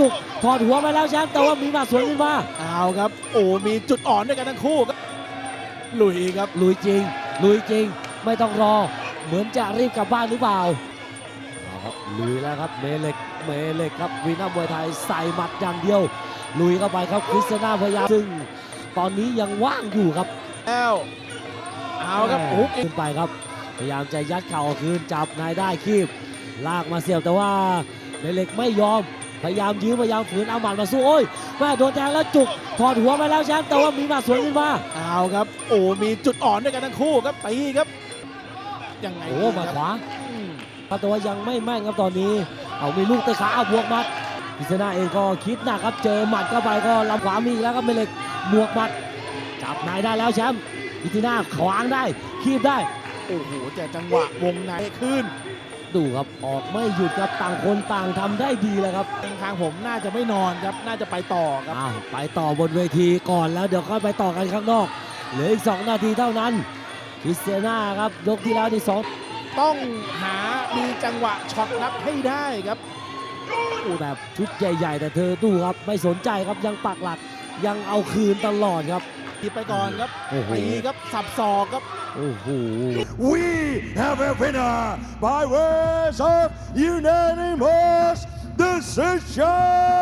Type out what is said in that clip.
จุกถอดหัวไปแล้วแชมป์แต่ว่ามีหมาสวนขึ้นมาเอาครับ โอ้มีจุดอ่อนด้วยกันทั้งคู่ครับลุยครับลุยจริง ลุยจริง ไม่ต้องรอ เหมือนจะรีบกลับบ้านหรือเปล่าเอาครับลุยแล้วครับเมเล็กเมเล็กครับวีนัมมวยไทยใส่หมัดอย่างเดียว ลุยเข้าไปครับคริสเตยนาพยายามซึ่ง ตอนนี้ยังว่างอยู่ครับแล้วเอาครับโอ้โหขึ้นไปครับ พยายามจะยัดเข่าคืนจับนายได้คีบลากมาเสียบแต่ว่าเมเล็กไม่ยอม พยายามยื้อพยายามฝืนเอาหมัดมาสู้โอ้ยแม่โดนแทงแล้วจุกถอดหัวไปแล้วแชมป์แต่ว่ามีหมัดสวนขึ้นมาเอาครับ โอ้มีจุดอ่อนด้วยกันทั้งคู่ครับตีครับยังไงโอ้ดีหมาครับขวาอืมครับแต่ว่ายังไม่แม่นครับตอนนี้ เอามีลูกเตะขาเอาบวกหมัดพิษณาเองก็คิดหนักครับเจอหมัดเข้าไปก็ลำขวามีอีกแล้วครับเมเล็กบวกหมัดจับนายได้แล้วแชมป์พิษณาขวางได้คีบได้โอ้โหแต่จังหวะวงในขึ้น ดูครับออกไม่หยุดครับต่างคนต่างทำได้ดีแล้วครับทางทางผมน่าจะไม่นอนครับน่าจะไปต่อครับอ้าวไปต่อบนเวทีก่อนแล้วเดี๋ยวค่อยไปต่อกันข้างนอกเหลืออีก 2 นาทีเท่านั้นคริสเตียนาครับยกที่แล้วที่สองต้องหามีจังหวะช็อตนับให้ได้ครับอู้แบบชุดใหญ่ ๆ แต่เธอดูครับไม่สนใจครับยังปักหลักยังเอาคืนตลอดครับ ทีไปก่อนครับโอ้โหตีครับสับศอกครับโอ้โห We have a winner by ways of unanimous decision.